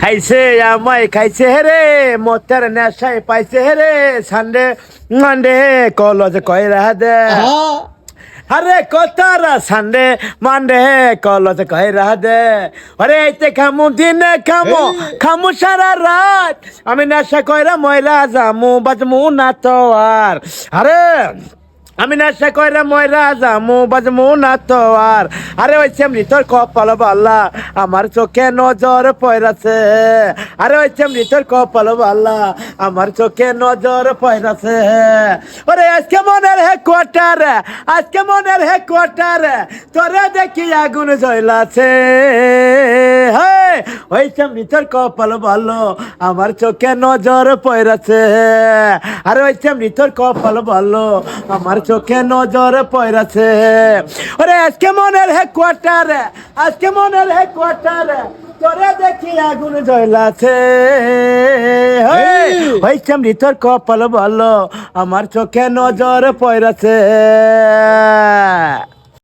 খাইছে আমায় খাইছে হেরে মতের নেশায় পাইছে হেরে সানডে মানডে কলজ কয়রা দে। আরে কতারা সানডে মানডে কলজ কয়রা দে। আরে এইতে খামু দিনে খামু খামু সারা রাত। আমি নেশা কয়রা ময়লা জামু বাজমু না তো আর। আরে আমি নেশা কয়রা ময়রা জামু বাজমু না তো আর। আরে ওই তোর কপাল বাল্লা আমার চোখে নজর পয়রাছে আরে ওই তোর কপাল বাল্লা আমার চোখে নজর পয়রাছে ওরে, আজকে মনের হে কোয়ার্টার আজকে মনের হে কোয়ার্টার তোরে দেখি আগুন জ্বলাছে। হে ওই চেমনি তোর কপাল ভালো আমার চোখে নজর পয়রাছে আরে ওই চেমনি তোর কপাল ভালো আমার চোখে নজর পয়রাছে ওরে আজকে মনের হে কোয়ার্টার আজকে মনের হে কোয়ার্টার তোরে দেখি আগুন জ্বলাছে ওই চেমনি তোর কপাল ভালো আমার চোখে নজর পয়রাছে